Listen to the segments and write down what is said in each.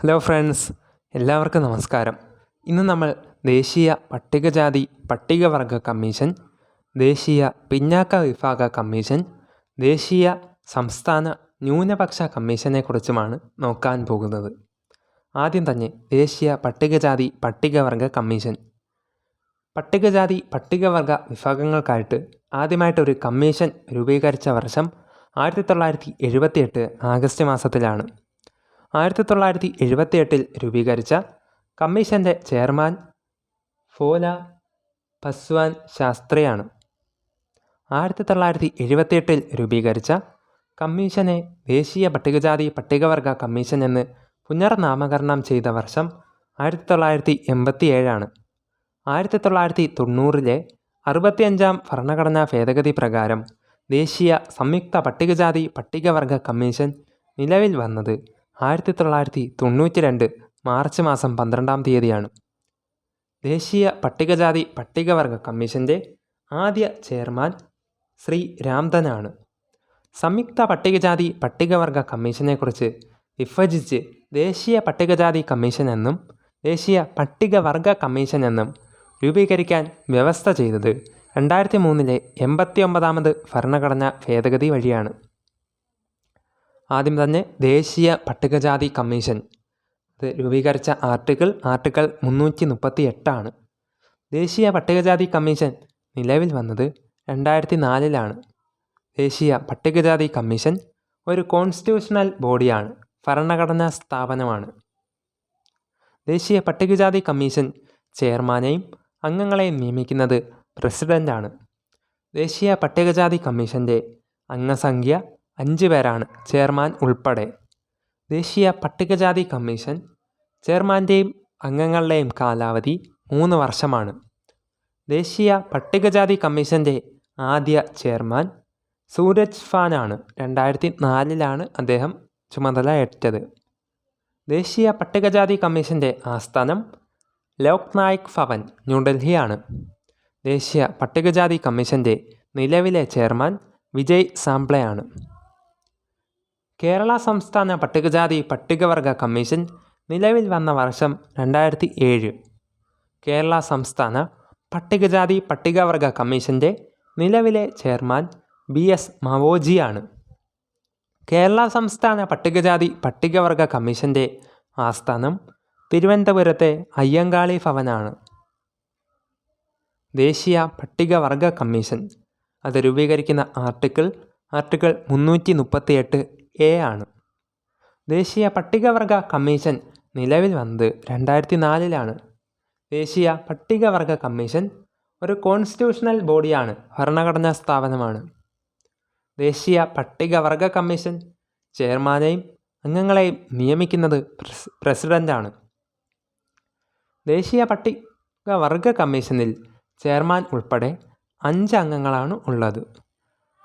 Hello friends എല്ലാവർക്കും നമസ്കാരം. ഇന്ന് നമ്മൾ ദേശീയ പട്ടികജാതി പട്ടികവർഗ കമ്മീഷൻ ദേശീയ പിന്നാക്ക വിഭാഗ കമ്മീഷൻ ദേശീയ സംസ്ഥാന ന്യൂനപക്ഷ കമ്മീഷനെക്കുറിച്ചുമാണ് നോക്കാൻ പോകുന്നത്. ആദ്യം തന്നെ ദേശീയ പട്ടികജാതി പട്ടികവർഗ കമ്മീഷൻ. പട്ടികജാതി പട്ടികവർഗ വിഭാഗങ്ങൾക്കായിട്ട് ആദ്യമായിട്ടൊരു കമ്മീഷൻ രൂപീകരിച്ച വർഷം ആയിരത്തി തൊള്ളായിരത്തി എഴുപത്തിയെട്ട് ആഗസ്റ്റ് മാസത്തിലാണ്. ആയിരത്തി തൊള്ളായിരത്തി എഴുപത്തിയെട്ടിൽ രൂപീകരിച്ച കമ്മീഷന്റെ ചെയർമാൻ ഫോല പസ്വാൻ ശാസ്ത്രിയാണ്. ആയിരത്തി തൊള്ളായിരത്തി എഴുപത്തിയെട്ടിൽ രൂപീകരിച്ച കമ്മീഷനെ ദേശീയ പട്ടികജാതി പട്ടികവർഗ കമ്മീഷൻ എന്ന് പുനർനാമകരണം ചെയ്ത വർഷം ആയിരത്തി തൊള്ളായിരത്തി എൺപത്തിയേഴാണ് ആയിരത്തി തൊള്ളായിരത്തി തൊണ്ണൂറിലെ അറുപത്തിയഞ്ചാം ഭരണഘടനാ ഭേദഗതി പ്രകാരം ദേശീയ സംയുക്ത പട്ടികജാതി പട്ടികവർഗ കമ്മീഷൻ നിലവിൽ വന്നത് ആയിരത്തി തൊള്ളായിരത്തി തൊണ്ണൂറ്റി രണ്ട് മാർച്ച് മാസം പന്ത്രണ്ടാം തീയതിയാണ്. ദേശീയ പട്ടികജാതി പട്ടികവർഗ കമ്മീഷന്റെ ആദ്യ ചെയർമാൻ ശ്രീ രാംധനാണ്. സംയുക്ത പട്ടികജാതി പട്ടികവർഗ കമ്മീഷനെക്കുറിച്ച് വിഭജിച്ച് ദേശീയ പട്ടികജാതി കമ്മീഷൻ എന്നും ദേശീയ പട്ടികവർഗ കമ്മീഷൻ എന്നും രൂപീകരിക്കാൻ വ്യവസ്ഥ ചെയ്തത് രണ്ടായിരത്തി മൂന്നിലെ എൺപത്തി ഒമ്പതാമത് ഭരണഘടനാ ഭേദഗതി വഴിയാണ്. ആദ്യം തന്നെ ദേശീയ പട്ടികജാതി കമ്മീഷൻ. ഇത് രൂപീകരിച്ച ആർട്ടിക്കിൾ ആർട്ടിക്കിൾ മുന്നൂറ്റി മുപ്പത്തി എട്ടാണ് ദേശീയ പട്ടികജാതി കമ്മീഷൻ നിലവിൽ വന്നത് രണ്ടായിരത്തി നാലിലാണ് ദേശീയ പട്ടികജാതി കമ്മീഷൻ ഒരു കോൺസ്റ്റിറ്റ്യൂഷണൽ ബോഡിയാണ് ഭരണഘടനാ സ്ഥാപനമാണ്. ദേശീയ പട്ടികജാതി കമ്മീഷൻ ചെയർമാനെയും അംഗങ്ങളെയും നിയമിക്കുന്നത് പ്രസിഡന്റാണ് ദേശീയ പട്ടികജാതി കമ്മീഷന്റെ അംഗസംഖ്യ അഞ്ച് പേരാണ് ചെയർമാൻ ഉൾപ്പെടെ. ദേശീയ പട്ടികജാതി കമ്മീഷൻ ചെയർമാന്റെയും അംഗങ്ങളുടെയും കാലാവധി മൂന്ന് വർഷമാണ്. ദേശീയ പട്ടികജാതി കമ്മീഷന്റെ ആദ്യ ചെയർമാൻ സൂരജ് ഫാനാണ്. രണ്ടായിരത്തി നാലിലാണ് അദ്ദേഹം ചുമതല ഏറ്റത് ദേശീയ പട്ടികജാതി കമ്മീഷന്റെ ആസ്ഥാനം ലോക് നായക് ഭവൻ ന്യൂഡൽഹിയാണ്. ദേശീയ പട്ടികജാതി കമ്മീഷന്റെ നിലവിലെ ചെയർമാൻ വിജയ് സാംപ്ലെയാണ് കേരള സംസ്ഥാന പട്ടികജാതി പട്ടികവർഗ കമ്മീഷൻ നിലവിൽ വന്ന വർഷം രണ്ടായിരത്തി ഏഴ് കേരള സംസ്ഥാന പട്ടികജാതി പട്ടികവർഗ കമ്മീഷന്റെ നിലവിലെ ചെയർമാൻ ബി എസ് മവോജിയാണ് കേരള സംസ്ഥാന പട്ടികജാതി പട്ടികവർഗ കമ്മീഷന്റെ ആസ്ഥാനം തിരുവനന്തപുരത്തെ അയ്യങ്കാളി ഭവനാണ്. ദേശീയ പട്ടികവർഗ കമ്മീഷൻ. അത് രൂപീകരിക്കുന്ന ആർട്ടിക്കിൾ ആർട്ടിക്കിൾ മുന്നൂറ്റി മുപ്പത്തി എട്ട് എ ആണ്. ദേശീയ പട്ടികവർഗ കമ്മീഷൻ നിലവിൽ വന്നത് രണ്ടായിരത്തി നാലിലാണ് ദേശീയ പട്ടികവർഗ കമ്മീഷൻ ഒരു കോൺസ്റ്റിറ്റ്യൂഷണൽ ബോഡിയാണ് ഭരണഘടനാ സ്ഥാപനമാണ്. ദേശീയ പട്ടികവർഗ കമ്മീഷൻ ചെയർമാനെയും അംഗങ്ങളെയും നിയമിക്കുന്നത് പ്രസ് പ്രസിഡന്റാണ് ദേശീയ പട്ടികവർഗ കമ്മീഷനിൽ ചെയർമാൻ ഉൾപ്പെടെ അഞ്ച് അംഗങ്ങളാണ് ഉള്ളത്.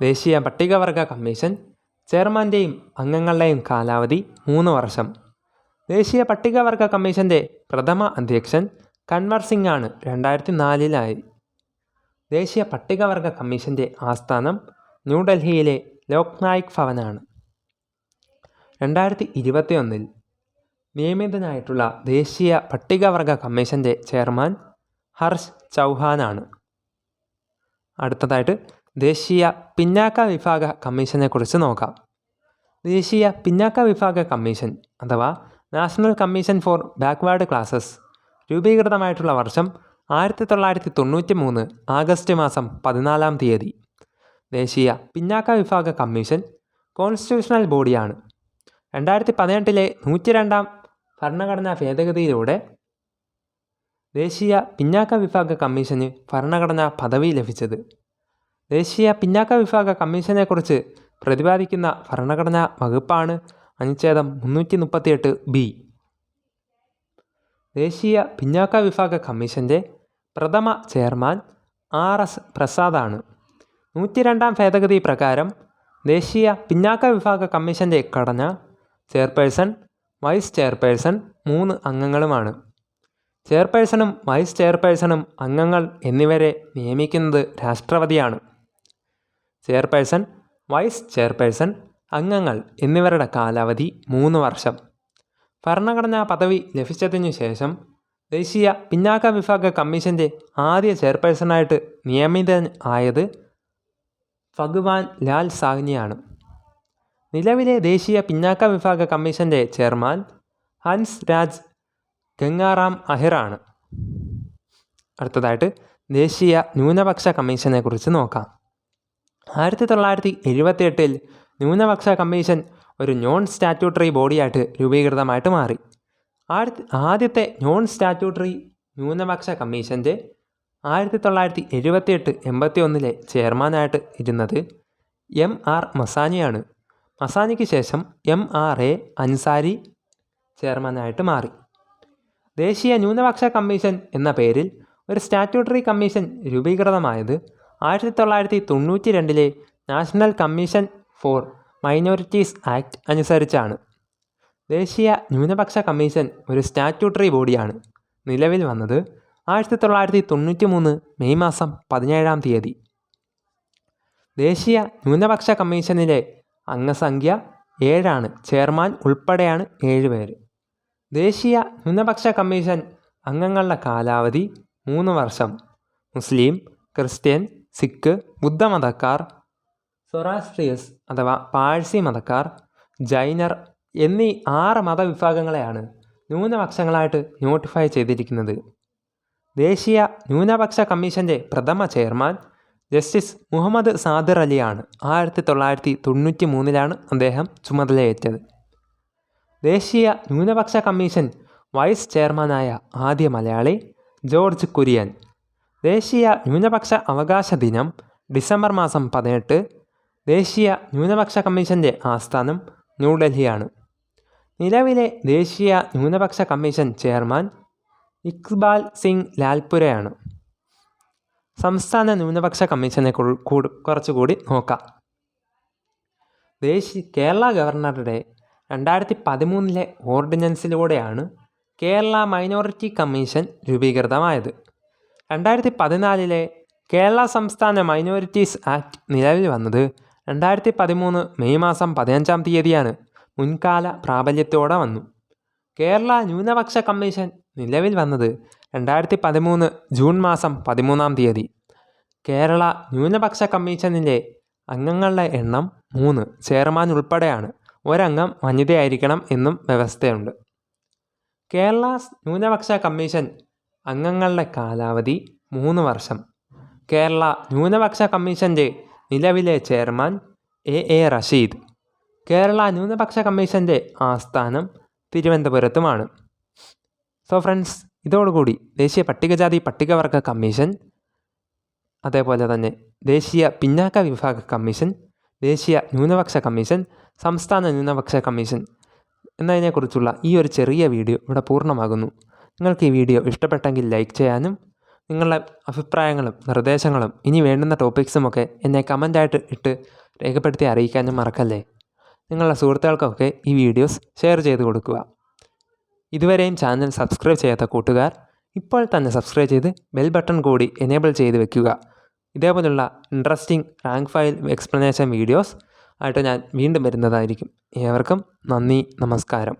ദേശീയ പട്ടികവർഗ കമ്മീഷൻ ചെയർമാന്റെയും അംഗങ്ങളുടെയും കാലാവധി മൂന്ന് വർഷം. ദേശീയ പട്ടികവർഗ കമ്മീഷന്റെ പ്രഥമ അധ്യക്ഷൻ കൻവർ സിംഗ് ആണ് രണ്ടായിരത്തി നാലിലായി ദേശീയ പട്ടികവർഗ കമ്മീഷന്റെ ആസ്ഥാനം ന്യൂഡൽഹിയിലെ ലോക് നായക് ഭവനാണ്. രണ്ടായിരത്തി ഇരുപത്തിയൊന്നിൽ നിയമിതനായിട്ടുള്ള ദേശീയ പട്ടികവർഗ കമ്മീഷന്റെ ചെയർമാൻ ഹർഷ് ചൗഹാനാണ്. അടുത്തതായിട്ട് ദേശീയ പിന്നാക്ക വിഭാഗ കമ്മീഷനെ കമ്മീഷനെക്കുറിച്ച് നോക്കാം. ദേശീയ പിന്നാക്ക വിഭാഗ കമ്മീഷൻ അഥവാ national commission for backward classes രൂപീകൃതമായിട്ടുള്ള വർഷം ആയിരത്തി തൊള്ളായിരത്തി തൊണ്ണൂറ്റി മൂന്ന് ആഗസ്റ്റ് മാസം പതിനാലാം തീയതി. ദേശീയ പിന്നാക്ക വിഭാഗ കമ്മീഷൻ കോൺസ്റ്റിറ്റ്യൂഷണൽ ബോഡിയാണ്. രണ്ടായിരത്തി പതിനെട്ടിലെ നൂറ്റി രണ്ടാം ഭരണഘടനാ ഭേദഗതിയിലൂടെ ദേശീയ പിന്നാക്ക വിഭാഗ കമ്മീഷന് ഭരണഘടനാ പദവി ലഭിച്ചത്. ദേശീയ പിന്നാക്ക വിഭാഗ കമ്മീഷനെക്കുറിച്ച് പ്രതിപാദിക്കുന്ന ഭരണഘടനാ വകുപ്പാണ് അനുച്ഛേദം മുന്നൂറ്റി മുപ്പത്തിയെട്ട് ബി. ദേശീയ പിന്നാക്ക വിഭാഗ കമ്മീഷന്റെ പ്രഥമ ചെയർമാൻ ആർ. എസ്. പ്രസാദാണ്. നൂറ്റി രണ്ടാം ഭേദഗതി പ്രകാരം ദേശീയ പിന്നാക്ക വിഭാഗ കമ്മീഷന്റെ ഘടന ചെയർപേഴ്സൺ വൈസ് ചെയർപേഴ്സൺ മൂന്ന് അംഗങ്ങളുമാണ്. ചെയർപേഴ്സണും വൈസ് ചെയർപേഴ്സണും അംഗങ്ങൾ എന്നിവരെ നിയമിക്കുന്നത് രാഷ്ട്രപതിയാണ്. ചെയർപേഴ്സൺ വൈസ് ചെയർപേഴ്സൺ അംഗങ്ങൾ എന്നിവരുടെ കാലാവധി മൂന്ന് വർഷം. ഭരണഘടനാ പദവി ലഭിച്ചതിനു ശേഷം ദേശീയ പിന്നാക്ക വിഭാഗ കമ്മീഷന്റെ ആദ്യ ചെയർപേഴ്സണായിട്ട് നിയമിതൻ ആയത് ഭഗവാൻ ലാൽ സാഹ്നിയാണ്. നിലവിലെ ദേശീയ പിന്നാക്ക വിഭാഗ കമ്മീഷന്റെ ചെയർമാൻ ഹൻസ് രാജ് ഗംഗാറാം അഹിറാണ്. അടുത്തതായിട്ട് ദേശീയ ന്യൂനപക്ഷ കമ്മീഷനെക്കുറിച്ച് നോക്കാം. ആയിരത്തി തൊള്ളായിരത്തി എഴുപത്തിയെട്ടിൽ ന്യൂനപക്ഷ കമ്മീഷൻ ഒരു നോൺ സ്റ്റാറ്റ്യൂട്ടറി ബോഡിയായിട്ട് രൂപീകൃതമായിട്ട് മാറി. ആയിരത്തി ആദ്യത്തെ നോൺ സ്റ്റാറ്റ്യൂട്ടറി ന്യൂനപക്ഷ കമ്മീഷന്റെ ആയിരത്തി തൊള്ളായിരത്തി എഴുപത്തിയെട്ട് എൺപത്തി ഒന്നിലെ ചെയർമാനായിട്ട് ഇരുന്നത് എം ആർ മസാനിയാണ്. മസാനിക്ക് ശേഷം എം ആർ എ അൻസാരി ചെയർമാനായിട്ട് മാറി. ദേശീയ ന്യൂനപക്ഷ കമ്മീഷൻ എന്ന പേരിൽ ഒരു സ്റ്റാറ്റ്യൂട്ടറി കമ്മീഷൻ രൂപീകൃതമായത് ആയിരത്തി തൊള്ളായിരത്തി തൊണ്ണൂറ്റി രണ്ടിലെ national commission for minorities act അനുസരിച്ചാണ്. ദേശീയ ന്യൂനപക്ഷ കമ്മീഷൻ ഒരു സ്റ്റാറ്റ്യൂട്ടറി ബോഡിയാണ്. നിലവിൽ വന്നത് ആയിരത്തി തൊള്ളായിരത്തി തൊണ്ണൂറ്റി മൂന്ന് മെയ് മാസം പതിനേഴാം തീയതി. ദേശീയ ന്യൂനപക്ഷ കമ്മീഷനിലെ അംഗസംഖ്യ ഏഴാണ്. ചെയർമാൻ ഉൾപ്പെടെയാണ് ഏഴ് പേര്. ദേശീയ ന്യൂനപക്ഷ കമ്മീഷൻ അംഗങ്ങളുടെ കാലാവധി മൂന്ന് വർഷം. മുസ്ലിം ക്രിസ്ത്യൻ സിഖ് ബുദ്ധമതക്കാർ സൊറാസ്ട്രിയസ് അഥവാ പാഴ്സി മതക്കാർ ജൈനർ എന്നീ ആറ് മതവിഭാഗങ്ങളെയാണ് ന്യൂനപക്ഷങ്ങളായിട്ട് നോട്ടിഫൈ ചെയ്തിരിക്കുന്നത്. ദേശീയ ന്യൂനപക്ഷ കമ്മീഷന്റെ പ്രഥമ ചെയർമാൻ ജസ്റ്റിസ് മുഹമ്മദ് സാദിർ അലിയാണ് ആയിരത്തി തൊള്ളായിരത്തി തൊണ്ണൂറ്റി മൂന്നിലാണ് അദ്ദേഹം ചുമതലയേറ്റത്. ദേശീയ ന്യൂനപക്ഷ കമ്മീഷൻ വൈസ് ചെയർമാനായ ആദ്യ മലയാളി ജോർജ് കുര്യൻ. ദേശീയ ന്യൂനപക്ഷ അവകാശ ദിനം ഡിസംബർ മാസം പതിനെട്ട് ദേശീയ ന്യൂനപക്ഷ കമ്മീഷന്റെ ആസ്ഥാനം ന്യൂഡൽഹിയാണ്. നിലവിലെ ദേശീയ ന്യൂനപക്ഷ കമ്മീഷൻ ചെയർമാൻ ഇക്ബാൽ സിംഗ് ലാൽപുരയാണ്. സംസ്ഥാന ന്യൂനപക്ഷ കമ്മീഷനെ കൂടു കുറച്ചുകൂടി നോക്കാം. ദേശീയ കേരള ഗവർണറുടെ രണ്ടായിരത്തി പതിമൂന്നിലെ ഓർഡിനൻസിലൂടെയാണ് കേരള മൈനോറിറ്റി കമ്മീഷൻ രൂപീകൃതമായത്. രണ്ടായിരത്തി പതിനാലിലെ കേരള സംസ്ഥാന മൈനോറിറ്റീസ് ആക്ട് നിലവിൽ വന്നത് രണ്ടായിരത്തി പതിമൂന്ന് മെയ് മാസം പതിനഞ്ചാം തീയതിയാണ്. മുൻകാല പ്രാബല്യത്തോടെ വന്നു. കേരള ന്യൂനപക്ഷ കമ്മീഷൻ നിലവിൽ വന്നത് രണ്ടായിരത്തി പതിമൂന്ന് ജൂൺ മാസം പതിമൂന്നാം തീയതി. കേരള ന്യൂനപക്ഷ കമ്മീഷനിലെ അംഗങ്ങളുടെ എണ്ണം മൂന്ന് ചെയർമാൻ ഉൾപ്പെടെയാണ് ഒരംഗം വനിതയായിരിക്കണം എന്നും വ്യവസ്ഥയുണ്ട്. കേരള ന്യൂനപക്ഷ കമ്മീഷൻ അംഗങ്ങളുടെ കാലാവധി മൂന്ന് വർഷം. കേരള ന്യൂനപക്ഷ കമ്മീഷന്റെ നിലവിലെ chairman A A Rashid. Kerala ന്യൂനപക്ഷ കമ്മീഷന്റെ ആസ്ഥാനം തിരുവനന്തപുരത്തുമാണ്. സോ ഫ്രണ്ട്സ് ഇതോടുകൂടി ദേശീയ പട്ടികജാതി പട്ടികവർഗ കമ്മീഷൻ അതേപോലെ തന്നെ ദേശീയ പിന്നാക്ക വിഭാഗ കമ്മീഷൻ ദേശീയ ന്യൂനപക്ഷ കമ്മീഷൻ സംസ്ഥാന ന്യൂനപക്ഷ കമ്മീഷൻ എന്നതിനെക്കുറിച്ചുള്ള ഈ ഒരു ചെറിയ വീഡിയോ ഇവിടെ പൂർണമാകുന്നു. നിങ്ങൾക്ക് ഈ വീഡിയോ ഇഷ്ടപ്പെട്ടെങ്കിൽ ലൈക്ക് ചെയ്യാനും നിങ്ങളുടെ അഭിപ്രായങ്ങളും നിർദ്ദേശങ്ങളും ഇനി വേണ്ടുന്ന ടോപ്പിക്സുമൊക്കെ എന്നെ കമന്റായിട്ട് ഇട്ട് രേഖപ്പെടുത്തി അറിയിക്കാനും മറക്കല്ലേ? നിങ്ങളുടെ സുഹൃത്തുക്കൾക്കൊക്കെ ഈ വീഡിയോസ് ഷെയർ ചെയ്ത് കൊടുക്കുക. ഇതുവരെയും ചാനൽ സബ്സ്ക്രൈബ് ചെയ്യാത്ത കൂട്ടുകാർ ഇപ്പോൾ തന്നെ സബ്സ്ക്രൈബ് ചെയ്ത് ബെൽ ബട്ടൺ കൂടി എനേബിൾ ചെയ്ത് വെക്കുക. ഇതേപോലുള്ള interesting rank file explanation videos ആയിട്ട് ഞാൻ വീണ്ടും വരുന്നതായിരിക്കും. ഏവർക്കും നന്ദി നമസ്കാരം.